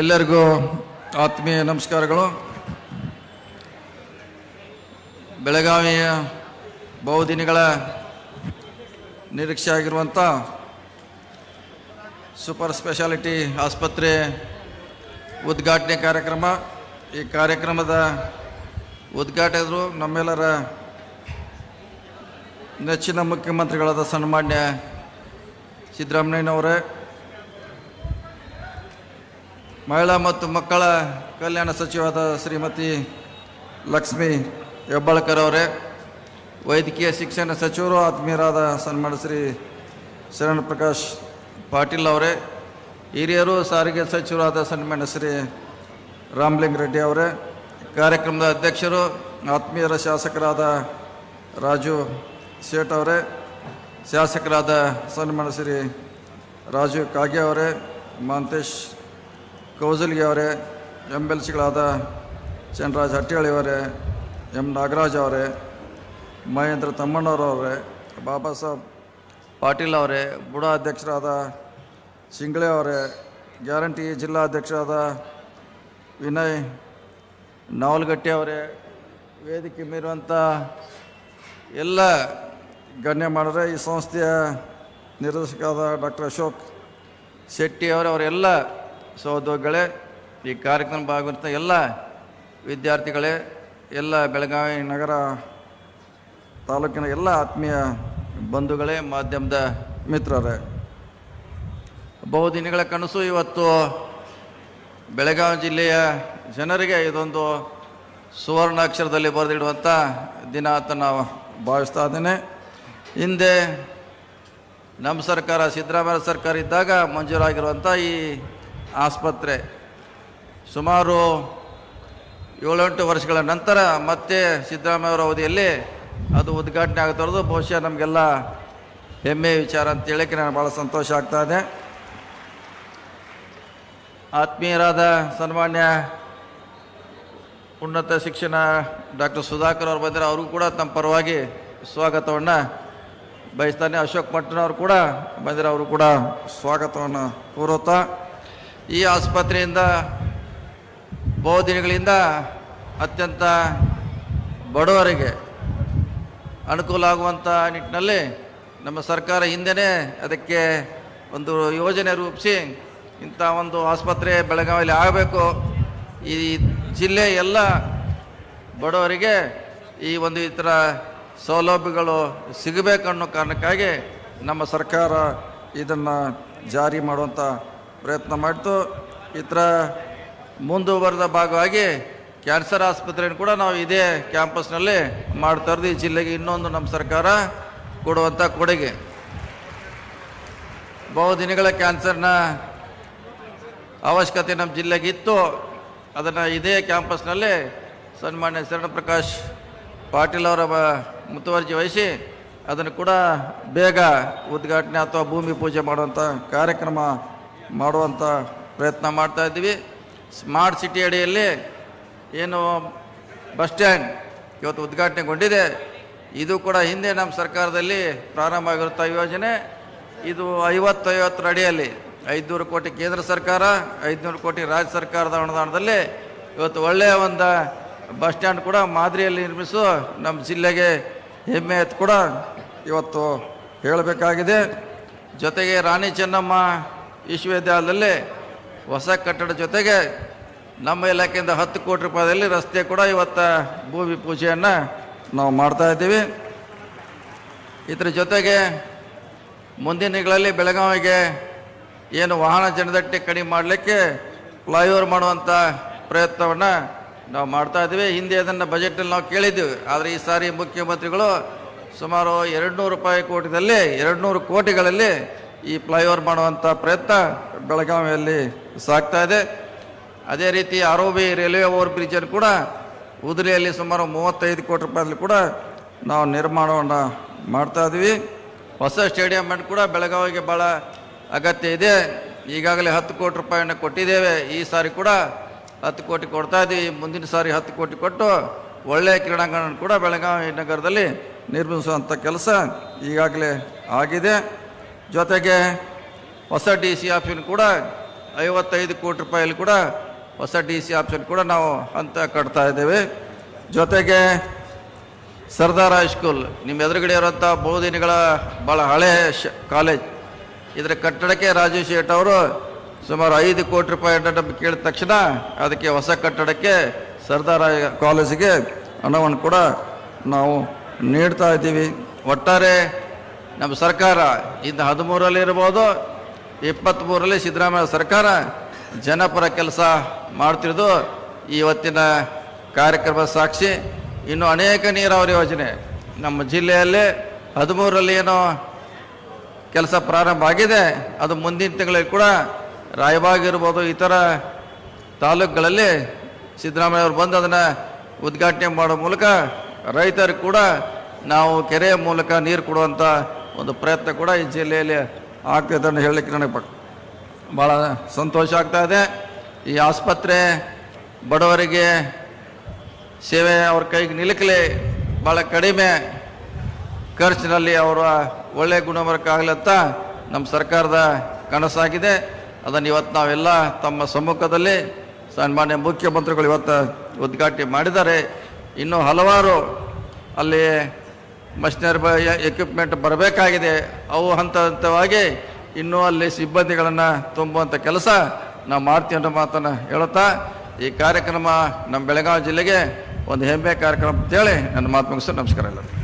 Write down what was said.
ಎಲ್ಲರಿಗೂ ಆತ್ಮೀಯ ನಮಸ್ಕಾರಗಳು. ಬೆಳಗಾವಿಯ ಬಹುದಿನಗಳ ನಿರೀಕ್ಷೆ ಆಗಿರುವಂಥ ಸೂಪರ್ ಸ್ಪೆಷಾಲಿಟಿ ಆಸ್ಪತ್ರೆ ಉದ್ಘಾಟನೆ ಕಾರ್ಯಕ್ರಮ. ಈ ಕಾರ್ಯಕ್ರಮದ ಉದ್ಘಾಟಕರು ನಮ್ಮೆಲ್ಲರ ನೆಚ್ಚಿನ ಮುಖ್ಯಮಂತ್ರಿಗಳಾದ ಸನ್ಮಾನ್ಯ ಸಿದ್ದರಾಮಯ್ಯನವರೇ ಮಹಿಳಾ ಮತ್ತು ಮಕ್ಕಳ ಕಲ್ಯಾಣ ಸಚಿವರಾದ ಶ್ರೀಮತಿ ಲಕ್ಷ್ಮಿ ಹೆಬ್ಬಾಳ್ಕರ್ ಅವರೇ, ವೈದ್ಯಕೀಯ ಶಿಕ್ಷಣ ಸಚಿವರು ಆತ್ಮೀಯರಾದ ಸನ್ಮಾನ ಶ್ರೀ ಶರಣ ಪ್ರಕಾಶ್ ಪಾಟೀಲ್ ಅವರೇ, ಹಿರಿಯರು ಸಾರಿಗೆ ಸಚಿವರಾದ ಸನ್ಮಾನ ಶ್ರೀ ರಾಮಲಿಂಗ ರೆಡ್ಡಿ ಅವರೇ, ಕಾರ್ಯಕ್ರಮದ ಅಧ್ಯಕ್ಷರು ಆತ್ಮೀಯರ ಶಾಸಕರಾದ ರಾಜು ಸೇಠ್ ಅವರೇ, ಶಾಸಕರಾದ ಸನ್ಮಾನ ಶ್ರೀ ರಾಜು ಕಾಗೆ ಅವರೇ ಮಹಂತೇಶ್ ಕೌಸಲ್ಗಿ ಅವರೇ ಎಂ ಎಲ್ ಸಿಗಳಾದ ಚಂದ್ರರಾಜ್ ಹಟ್ಟಿಹಳ್ಳಿ ಅವರೇ, ಎಂ ನಾಗರಾಜ್ ಅವರೇ, ಮಹೇಂದ್ರ ತಮ್ಮಣ್ಣವರವರೇ ಬಾಬಾ ಸಾಹೇಬ್ ಪಾಟೀಲ್ ಅವರೇ, ಬುಡ ಅಧ್ಯಕ್ಷರಾದ ಸಿಂಗ್ಳೆ ಅವರೇ, ಗ್ಯಾರಂಟಿ ಜಿಲ್ಲಾ ಅಧ್ಯಕ್ಷರಾದ ವಿನಯ್ ನಾವಲ್ಗಟ್ಟಿ ಅವರೇ, ವೇದಿಕೆ ಮೀರುವಂಥ ಎಲ್ಲ ಗಣ್ಯ ಮಾಡಿದ್ರೆ ಈ ಸಂಸ್ಥೆಯ ನಿರ್ದೇಶಕರಾದ ಡಾಕ್ಟರ್ ಅಶೋಕ್ ಶೆಟ್ಟಿ ಅವರೇ, ಅವರೆಲ್ಲ ಸಹೋದ್ಯೋಗಿಗಳೇ ಈ ಕಾರ್ಯಕ್ರಮ ಭಾಗವಹಿಸಿದ ಎಲ್ಲ ವಿದ್ಯಾರ್ಥಿಗಳೇ, ಎಲ್ಲ ಬೆಳಗಾವಿ ನಗರ ತಾಲೂಕಿನ ಎಲ್ಲ ಆತ್ಮೀಯ ಬಂಧುಗಳೇ, ಮಾಧ್ಯಮದ ಮಿತ್ರರೇ. ಬಹುದಿನಗಳ ಕನಸು ಇವತ್ತು ಬೆಳಗಾವಿ ಜಿಲ್ಲೆಯ ಜನರಿಗೆ ಇದೊಂದು ಸುವರ್ಣಾಕ್ಷರದಲ್ಲಿ ಬರೆದಿಡುವಂಥ ದಿನ ಅಂತ ನಾವು ಭಾವಿಸ್ತಾ ಇದ್ದೇನೆ. ಹಿಂದೆ ನಮ್ಮ ಸರ್ಕಾರ, ಸಿದ್ದರಾಮಯ್ಯ ಸರ್ಕಾರ ಇದ್ದಾಗ ಮಂಜೂರಾಗಿರುವಂಥ ಈ ಆಸ್ಪತ್ರೆ. ಸುಮಾರು ಏಳೆಂಟು ವರ್ಷಗಳ ನಂತರ ಮತ್ತೆ ಸಿದ್ದರಾಮಯ್ಯವರ ಅವಧಿಯಲ್ಲಿ ಅದು ಉದ್ಘಾಟನೆ ಆಗ್ತಿರೋದು ಬಹುಶಃ ನಮಗೆಲ್ಲ ಹೆಮ್ಮೆಯ ವಿಚಾರ ಅಂತ ಹೇಳಕ್ಕೆ ನಾನು ಭಾಳ ಸಂತೋಷ ಆಗ್ತಾ ಇದೆ. ಆತ್ಮೀಯರಾದ ಸನ್ಮಾನ್ಯ ಉನ್ನತ ಶಿಕ್ಷಣ ಡಾಕ್ಟರ್ ಸುಧಾಕರ್ ಅವರು ಬಂದರೆ ಅವರು ಕೂಡ ತಮ್ಮ ಪರವಾಗಿ ಸ್ವಾಗತವನ್ನು ಬಯಸ್ತಾನೆ. ಅಶೋಕ್ ಮಟ್ಟನವರು ಕೂಡ ಬಂದರೆ ಅವರು ಕೂಡ ಸ್ವಾಗತವನ್ನು ಕೋರುತ್ತಾ ಈ ಆಸ್ಪತ್ರೆಯಿಂದ ಬಹು ದಿನಗಳಿಂದ ಅತ್ಯಂತ ಬಡವರಿಗೆ ಅನುಕೂಲ ಆಗುವಂಥ ನಿಟ್ಟಿನಲ್ಲಿ ನಮ್ಮ ಸರ್ಕಾರ ಹಿಂದೆಯೇ ಅದಕ್ಕೆ ಒಂದು ಯೋಜನೆ ರೂಪಿಸಿ ಇಂಥ ಒಂದು ಆಸ್ಪತ್ರೆ ಬೆಳಗಾವಿಯಲ್ಲಿ ಆಗಬೇಕು. ಈ ಜಿಲ್ಲೆ ಎಲ್ಲ ಬಡವರಿಗೆ ಈ ಒಂದು ಈ ಥರ ಸೌಲಭ್ಯಗಳು ಸಿಗಬೇಕನ್ನೋ ಕಾರಣಕ್ಕಾಗಿ ನಮ್ಮ ಸರ್ಕಾರ ಇದನ್ನು ಜಾರಿ ಮಾಡುವಂಥ ಪ್ರಯತ್ನ ಮಾಡಿತು. ಇತರ ಮುಂದುವರೆದ ಭಾಗವಾಗಿ ಕ್ಯಾನ್ಸರ್ ಆಸ್ಪತ್ರೆಯನ್ನು ಕೂಡ ನಾವು ಇದೇ ಕ್ಯಾಂಪಸ್ನಲ್ಲಿ ಮಾಡ್ತಾ ಇರೋದು. ಈ ಜಿಲ್ಲೆಗೆ ಇನ್ನೊಂದು ನಮ್ಮ ಸರ್ಕಾರ ಕೊಡುವಂಥ ಕೊಡುಗೆ. ಬಹುದಿನಗಳ ಕ್ಯಾನ್ಸರ್ನ ಅವಶ್ಯಕತೆ ನಮ್ಮ ಜಿಲ್ಲೆಗೆ ಇತ್ತು. ಅದನ್ನು ಇದೇ ಕ್ಯಾಂಪಸ್ನಲ್ಲಿ ಸನ್ಮಾನ್ಯ ಶರಣಪ್ರಕಾಶ್ ಪಾಟೀಲ್ ಅವರ ಮುತುವರ್ಜಿ ವಹಿಸಿ ಅದನ್ನು ಕೂಡ ಬೇಗ ಉದ್ಘಾಟನೆ ಅಥವಾ ಭೂಮಿ ಪೂಜೆ ಮಾಡುವಂಥ ಕಾರ್ಯಕ್ರಮ ಮಾಡುವಂಥ ಪ್ರಯತ್ನ ಮಾಡ್ತಾ ಇದ್ದೀವಿ. ಸ್ಮಾರ್ಟ್ ಸಿಟಿ ಅಡಿಯಲ್ಲಿ ಏನು ಬಸ್ ಸ್ಟ್ಯಾಂಡ್ ಇವತ್ತು ಉದ್ಘಾಟನೆಗೊಂಡಿದೆ. ಇದು ಕೂಡ ಹಿಂದೆ ನಮ್ಮ ಸರ್ಕಾರದಲ್ಲಿ ಪ್ರಾರಂಭ ಆಗಿರುತ್ತ ಯೋಜನೆ. ಇದು ಐವತ್ತೈವತ್ತರ ಅಡಿಯಲ್ಲಿ ಐದುನೂರು ಕೋಟಿ ಕೇಂದ್ರ ಸರ್ಕಾರ, ಐದುನೂರು ಕೋಟಿ ರಾಜ್ಯ ಸರ್ಕಾರದ ಅನುದಾನದಲ್ಲಿ ಇವತ್ತು ಒಳ್ಳೆಯ ಒಂದು ಬಸ್ ಸ್ಟ್ಯಾಂಡ್ ಕೂಡ ಮಾದರಿಯಲ್ಲಿ ನಿರ್ಮಿಸು ನಮ್ಮ ಜಿಲ್ಲೆಗೆ ಹೆಮ್ಮೆ ಎತ್ತು ಕೂಡ ಇವತ್ತು ಹೇಳಬೇಕಾಗಿದೆ. ಜೊತೆಗೆ ರಾಣಿ ಚೆನ್ನಮ್ಮ ವಿಶ್ವವಿದ್ಯಾಲಯದಲ್ಲಿ ಹೊಸ ಕಟ್ಟಡ ಜೊತೆಗೆ ನಮ್ಮ ಇಲಾಖೆಯಿಂದ ಹತ್ತು ಕೋಟಿ ರೂಪಾಯಿದಲ್ಲಿ ರಸ್ತೆ ಕೂಡ ಇವತ್ತು ಭೂಮಿ ಪೂಜೆಯನ್ನು ನಾವು ಮಾಡ್ತಾ ಇದ್ದೀವಿ. ಇದರ ಜೊತೆಗೆ ಮುಂದಿನಗಳಲ್ಲಿ ದಿನಗಳಲ್ಲಿ ಬೆಳಗಾವಿಗೆ ಏನು ವಾಹನ ಜನದಟ್ಟಿ ಕಡಿಮೆ ಮಾಡಲಿಕ್ಕೆ ಫ್ಲೈಓವರ್ ಮಾಡುವಂಥ ಪ್ರಯತ್ನವನ್ನು ನಾವು ಮಾಡ್ತಾ ಇದ್ದೀವಿ. ಹಿಂದೆ ಅದನ್ನು ಬಜೆಟಲ್ಲಿ ನಾವು ಕೇಳಿದ್ದೀವಿ. ಆದರೆ ಈ ಸಾರಿ ಮುಖ್ಯಮಂತ್ರಿಗಳು ಸುಮಾರು ಎರಡು ನೂರು ರೂಪಾಯಿ ಕೋಟಿದಲ್ಲಿ ಎರಡು ನೂರು ಕೋಟಿಗಳಲ್ಲಿ ಈ ಫ್ಲೈಓವರ್ ಮಾಡುವಂಥ ಪ್ರಯತ್ನ ಬೆಳಗಾವಿಯಲ್ಲಿ ಸಾಗ್ತಾ ಇದೆ. ಅದೇ ರೀತಿ ಆರೋಬಿ ರೈಲ್ವೆ ಓವರ್ ಬ್ರಿಡ್ಜನ್ನು ಕೂಡ ಉದುರಿಯಲ್ಲಿ ಸುಮಾರು ಮೂವತ್ತೈದು ಕೋಟಿ ರೂಪಾಯಲ್ಲಿ ಕೂಡ ನಾವು ನಿರ್ಮಾಣವನ್ನು ಮಾಡ್ತಾ ಇದ್ವಿ. ಹೊಸ ಸ್ಟೇಡಿಯಂ ಕೂಡ ಬೆಳಗಾವಿಗೆ ಭಾಳ ಅಗತ್ಯ ಇದೆ. ಈಗಾಗಲೇ ಹತ್ತು ಕೋಟಿ ರೂಪಾಯಿಯನ್ನು ಕೊಟ್ಟಿದ್ದೇವೆ. ಈ ಸಾರಿ ಕೂಡ ಹತ್ತು ಕೋಟಿ ಕೊಡ್ತಾ ಇದ್ದೀವಿ ಮುಂದಿನ ಸಾರಿ ಹತ್ತು ಕೋಟಿ ಕೊಟ್ಟು ಒಳ್ಳೆಯ ಕ್ರೀಡಾಂಗಣ ಕೂಡ ಬೆಳಗಾವಿ ನಗರದಲ್ಲಿ ನಿರ್ಮಿಸುವಂಥ ಕೆಲಸ ಈಗಾಗಲೇ ಆಗಿದೆ. ಜೊತೆಗೆ ಹೊಸ ಡಿ ಸಿ ಆಪ್ಷನ್ ಕೂಡ ಐವತ್ತೈದು ಕೋಟಿ ರೂಪಾಯಲ್ಲಿ ಕೂಡ ಹೊಸ ಡಿ ಸಿ ಆಪ್ಷನ್ ಕೂಡ ನಾವು ಹಂತ ಕಟ್ತಾ ಇದ್ದೇವೆ. ಜೊತೆಗೆ ಸರ್ದಾರ್ ಹೈಸ್ಕೂಲ್ ನಿಮ್ಮ ಎದುರುಗಡೆ ಇರುವಂಥ ಬಹುದಿನಗಳ ಭಾಳ ಹಳೆ ಶ, ಕಾಲೇಜ್. ಇದರ ಕಟ್ಟಡಕ್ಕೆ ರಾಜೇಶ್ ಶೇಟ್ ಅವರು ಸುಮಾರು ಐದು ಕೋಟಿ ರೂಪಾಯಿ ಅಂತ ಕೇಳಿದ ತಕ್ಷಣ ಅದಕ್ಕೆ ಹೊಸ ಕಟ್ಟಡಕ್ಕೆ ಸರ್ದಾರ್ ಕಾಲೇಜಿಗೆ ಹಣವನ್ನು ಕೂಡ ನಾವು ನೀಡ್ತಾ ಇದ್ದೀವಿ. ಒಟ್ಟಾರೆ ನಮ್ಮ ಸರ್ಕಾರ ಇಂದು ಹದಿಮೂರಲ್ಲಿ ಇರ್ಬೋದು ಇಪ್ಪತ್ತ್ಮೂರಲ್ಲಿ ಸಿದ್ದರಾಮಯ್ಯ ಸರ್ಕಾರ ಜನಪರ ಕೆಲಸ ಮಾಡ್ತಿರೋದು ಇವತ್ತಿನ ಕಾರ್ಯಕ್ರಮ ಸಾಕ್ಷಿ. ಇನ್ನು ಅನೇಕ ನೀರಾವರಿ ಯೋಜನೆ ನಮ್ಮ ಜಿಲ್ಲೆಯಲ್ಲಿ ಹದಿಮೂರರಲ್ಲಿ ಏನೋ ಕೆಲಸ ಪ್ರಾರಂಭ ಆಗಿದೆ. ಅದು ಮುಂದಿನ ತಿಂಗಳಲ್ಲಿ ಕೂಡ ರಾಯಬಾಗ್ ಇರ್ಬೋದು ಇತರ ತಾಲೂಕುಗಳಲ್ಲಿ ಸಿದ್ದರಾಮಯ್ಯ ಅವರು ಬಂದು ಅದನ್ನು ಉದ್ಘಾಟನೆ ಮಾಡೋ ಮೂಲಕ ರೈತರು ಕೂಡ ನಾವು ಕೆರೆಯ ಮೂಲಕ ನೀರು ಕೊಡುವಂಥ ಒಂದು ಪ್ರಯತ್ನ ಕೂಡ ಈ ಜಿಲ್ಲೆಯಲ್ಲಿ ಆಗ್ತದೆ ಅಂತ ಹೇಳಲಿಕ್ಕೆ ನನಗೆ ಭಾಳ ಸಂತೋಷ ಆಗ್ತಾ ಇದೆ. ಈ ಆಸ್ಪತ್ರೆ ಬಡವರಿಗೆ ಸೇವೆ ಅವ್ರ ಕೈಗೆ ನಿಲುಕಲಿ ಭಾಳ ಕಡಿಮೆ ಖರ್ಚಿನಲ್ಲಿ ಅವರ ಒಳ್ಳೆಯ ಗುಣಮಟ್ಟಕ್ಕಾಗಲತ್ತ ನಮ್ಮ ಸರ್ಕಾರದ ಕನಸಾಗಿದೆ. ಅದನ್ನು ಇವತ್ತು ನಾವೆಲ್ಲ ತಮ್ಮ ಸಮ್ಮುಖದಲ್ಲಿ ಸನ್ಮಾನ್ಯ ಮುಖ್ಯಮಂತ್ರಿಗಳು ಇವತ್ತು ಉದ್ಘಾಟನೆ ಮಾಡಿದ್ದಾರೆ. ಇನ್ನೂ ಹಲವಾರು ಅಲ್ಲಿ ಮಷಿನರಿ ಎಕ್ವಿಪ್ಮೆಂಟ್ ಬರಬೇಕಾಗಿದೆ. ಅವು ಹಂತ ಹಂತವಾಗಿ ಇನ್ನೂ ಅಲ್ಲಿ ಸಿಬ್ಬಂದಿಗಳನ್ನು ತುಂಬುವಂಥ ಕೆಲಸ ನಾವು ಮಾಡ್ತೀವಿ ಅನ್ನೋ ಮಾತನ್ನು ಹೇಳುತ್ತಾ, ಈ ಕಾರ್ಯಕ್ರಮ ನಮ್ಮ ಬೆಳಗಾವಿ ಜಿಲ್ಲೆಗೆ ಒಂದು ಹೆಮ್ಮೆ ಕಾರ್ಯಕ್ರಮ ಅಂತೇಳಿ ನನ್ನ ಮಾತು ಮುಗಿಸೋ ನಮಸ್ಕಾರ ಎಲ್ಲರಿಗೂ.